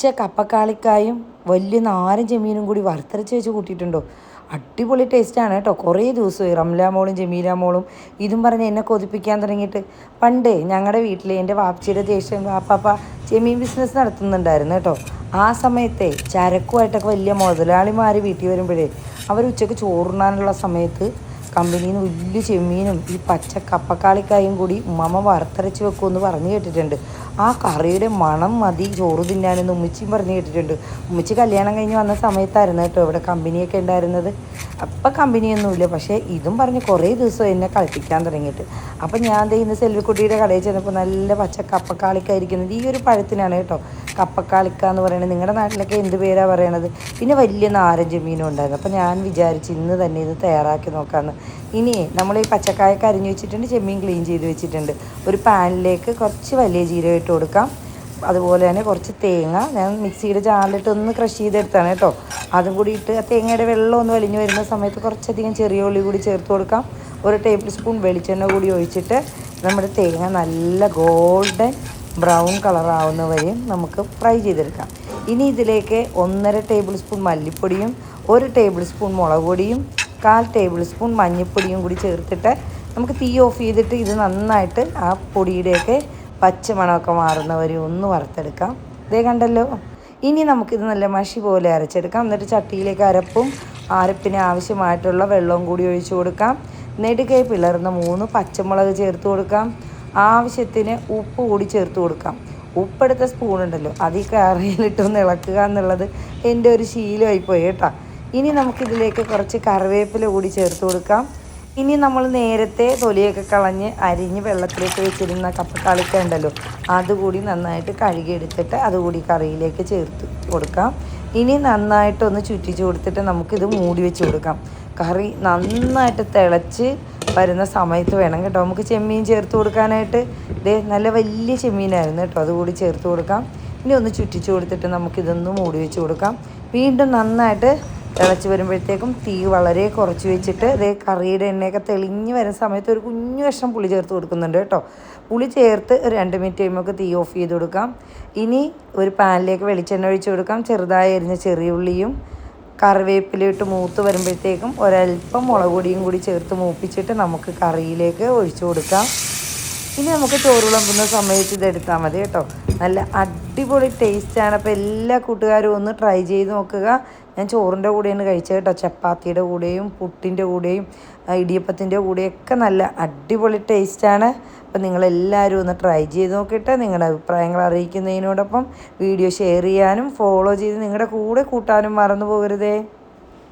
പച്ച കപ്പക്കാളിക്കായും വലിയ നാരൻ ചെമ്മീനും കൂടി വറുത്തരച്ച് വെച്ച് കൂട്ടിയിട്ടുണ്ടോ? അടിപൊളി ടേസ്റ്റാണ് കേട്ടോ. കുറേ ദിവസമായി റംല മോളും ജമീല മോളും ഇതും പറഞ്ഞ് എന്നെ കൊതിപ്പിക്കാൻ തുടങ്ങിയിട്ട്. പണ്ടേ ഞങ്ങളുടെ വീട്ടിൽ എന്റെ വാപ്പച്ചിയുടെ ദേഷ്യം വാപ്പാപ്പ ജമീൻ ബിസിനസ് നടത്തുന്നുണ്ടായിരുന്നു കേട്ടോ. ആ സമയത്തെ ചരക്കുമായിട്ടൊക്കെ വലിയ മുതലാളിമാർ വീട്ടിൽ വരുമ്പോഴേ അവർ ഉച്ചയ്ക്ക് ചോറുണ്ണാനുള്ള സമയത്ത് കമ്പനിയിൽ നിന്ന് വലിയ ചെമ്മീനും ഈ പച്ച കപ്പക്കാളിക്കായും കൂടി ഉമ്മമ്മ വറുത്തരച്ച് വെക്കുമെന്ന് പറഞ്ഞു കേട്ടിട്ടുണ്ട്. ആ കറിയുടെ മണം മതി ചോറ് തിന്നാനെന്ന് ഉമ്മച്ചിയും പറഞ്ഞു കേട്ടിട്ടുണ്ട്. ഉമ്മച്ചി കല്യാണം കഴിഞ്ഞ് വന്ന സമയത്തായിരുന്നു കേട്ടോ ഇവിടെ കമ്പനിയൊക്കെ ഉണ്ടായിരുന്നത്. അപ്പം കമ്പനിയൊന്നുമില്ല പക്ഷേ ഇതും പറഞ്ഞ് കുറേ ദിവസം എന്നെ കളിപ്പിക്കാൻ തുടങ്ങിയിട്ട്. അപ്പം ഞാൻ ദേ ഇന്ന് സെൽവിക്കുട്ടിയുടെ കടയിൽ ചെന്നപ്പോൾ നല്ല പച്ച കപ്പക്കാളിക്കായിരിക്കുന്നത് ഈ ഒരു പഴത്തിനാണ് കേട്ടോ. കപ്പക്കാളിക്ക എന്ന് പറയുന്നത് നിങ്ങളുടെ നാട്ടിലൊക്കെ എന്ത് പേരാണ് പറയണത്? പിന്നെ വലിയ നാരഞ്ച് മീനും ഉണ്ടായിരുന്നു. അപ്പം ഞാൻ വിചാരിച്ച് ഇന്ന് തന്നെ ഇത് തയ്യാറാക്കി നോക്കാമെന്ന് ഇനി നമ്മൾ ഈ പച്ചക്കായൊക്കെ അരിഞ്ഞ് വെച്ചിട്ടുണ്ട് ചെമ്മീൻ ക്ലീൻ ചെയ്ത് വെച്ചിട്ടുണ്ട്. ഒരു പാനിലേക്ക് കുറച്ച് വലിയ ജീരകം ഇട്ട് കൊടുക്കാം. അതുപോലെ തന്നെ കുറച്ച് തേങ്ങ. ഞാൻ മിക്സിയുടെ ജാറിലിട്ട് ഒന്ന് ക്രഷ് ചെയ്തെടുത്താണ് കേട്ടോ. അതും കൂടി ഇട്ട് ആ തേങ്ങയുടെ വെള്ളം ഒന്ന് വലിഞ്ഞ് വരുന്ന സമയത്ത് കുറച്ചധികം ചെറിയ ഉള്ളി കൂടി ചേർത്ത് കൊടുക്കാം. ഒരു ടേബിൾ സ്പൂൺ വെളിച്ചെണ്ണ കൂടി ഒഴിച്ചിട്ട് നമ്മുടെ തേങ്ങ നല്ല ഗോൾഡൻ ബ്രൗൺ കളറാവുന്ന വരെയും നമുക്ക് ഫ്രൈ ചെയ്തെടുക്കാം. ഇനി ഇതിലേക്ക് ഒന്നര ടേബിൾ സ്പൂൺ മല്ലിപ്പൊടിയും ഒരു ടേബിൾ സ്പൂൺ മുളക് പൊടിയും കാൽ ടേബിൾ സ്പൂൺ മഞ്ഞൾപ്പൊടിയും കൂടി ചേർത്തിട്ട് നമുക്ക് തീ ഓഫ് ചെയ്തിട്ട് ഇത് നന്നായിട്ട് ആ പൊടിയുടെയൊക്കെ പച്ചമണമൊക്കെ മാറുന്നവരെ ഒന്ന് വറുത്തെടുക്കാം. ഇതേ കണ്ടല്ലോ. ഇനി നമുക്കിത് നല്ല മഷി പോലെ അരച്ചെടുക്കാം. എന്നിട്ട് ചട്ടിയിലേക്ക് അരപ്പും അരപ്പിന് ആവശ്യമായിട്ടുള്ള വെള്ളവും കൂടി ഒഴിച്ചു കൊടുക്കാം. നെടുകെ പിളർന്ന മൂന്ന് പച്ചമുളക് ചേർത്ത് കൊടുക്കാം. ആവശ്യത്തിന് ഉപ്പ് കൂടി ചേർത്ത് കൊടുക്കാം. ഉപ്പെടുത്ത സ്പൂണുണ്ടല്ലോ അത് കറിയിലിട്ടൊന്ന് ഇളക്കുക എന്നുള്ളത് എന്റെ ഒരു ശീലമായിപ്പോയി കേട്ടോ. ഇനി നമുക്കിതിലേക്ക് കുറച്ച് കറിവേപ്പില കൂടി ചേർത്ത് കൊടുക്കാം. ഇനി നമ്മൾ നേരത്തെ തൊലിയൊക്കെ കളഞ്ഞ് അരിഞ്ഞ് വെള്ളത്തിലേക്ക് വെച്ചിരുന്ന കപ്പക്കാളിക്ക ഉണ്ടല്ലോ അതുകൂടി നന്നായിട്ട് കഴുകിയെടുത്തിട്ട് അതുകൂടി കറിയിലേക്ക് ചേർത്ത് കൊടുക്കാം. ഇനി നന്നായിട്ടൊന്ന് ചുറ്റിച്ച് കൊടുത്തിട്ട് നമുക്കിത് മൂടി വെച്ച് കൊടുക്കാം. കറി നന്നായിട്ട് തിളച്ച് വരുന്ന സമയത്ത് വേണം കേട്ടോ. നമുക്ക് ചെമ്മീൻ ചേർത്ത് കൊടുക്കാനായിട്ട്. ഇതേ നല്ല വലിയ ചെമ്മീനായിരുന്നു കേട്ടോ. അതുകൂടി ചേർത്ത് കൊടുക്കാം. ഇനി ഒന്ന് ചുറ്റിച്ച് കൊടുത്തിട്ട് നമുക്കിതൊന്ന് മൂടി വെച്ച് കൊടുക്കാം. വീണ്ടും നന്നായിട്ട് തിളച്ച് വരുമ്പോഴത്തേക്കും തീ വളരെ കുറച്ച് വെച്ചിട്ട് ഇത് കറിയുടെ എണ്ണയൊക്കെ തെളിഞ്ഞ് വരുന്ന സമയത്ത് ഒരു കുഞ്ഞു കഷ്ണം പുളി ചേർത്ത് കൊടുക്കുന്നുണ്ട് കേട്ടോ. പുളി ചേർത്ത് ഒരു രണ്ട് മിനിറ്റ് കഴിയുമ്പോൾ തീ ഓഫ് ചെയ്ത് കൊടുക്കാം. ഇനി ഒരു പാനിലേക്ക് വെളിച്ചെണ്ണ ഒഴിച്ച് കൊടുക്കാം. ചെറുതായി അരിഞ്ഞ ചെറിയ ഉള്ളിയും കറിവേപ്പിലിട്ട് മൂത്ത് വരുമ്പോഴത്തേക്കും ഒരല്പം മുളക് പൊടിയും കൂടി ചേർത്ത് മൂപ്പിച്ചിട്ട് നമുക്ക് കറിയിലേക്ക് ഒഴിച്ചു കൊടുക്കാം. ഇനി നമുക്ക് ചോറ് വിളമ്പുന്ന സമയത്ത് ഇതെടുത്താൽ മതി കേട്ടോ. നല്ല അടിപൊളി ടേസ്റ്റാണ് അപ്പോൾ എല്ലാ കൂട്ടുകാരും ഒന്ന് ട്രൈ ചെയ്ത് നോക്കുക. ഞാൻ ചോറിന്റെ കൂടെയാണ് കഴിച്ചത് കേട്ടോ. ചപ്പാത്തിയുടെ കൂടെയും പുട്ടിന്റെ കൂടെയും ഇടിയപ്പത്തിന്റെ കൂടെയൊക്കെ നല്ല അടിപൊളി ടേസ്റ്റാണ് അപ്പോൾ നിങ്ങളെല്ലാവരും ഒന്ന് ട്രൈ ചെയ്ത് നോക്കിയിട്ട് നിങ്ങളുടെ അഭിപ്രായങ്ങൾ അറിയിക്കുന്നതിനോടൊപ്പം വീഡിയോ ഷെയർ ചെയ്യാനും ഫോളോ ചെയ്ത് നിങ്ങളുടെ കൂടെ കൂട്ടാനും മറന്നു പോകരുതേ.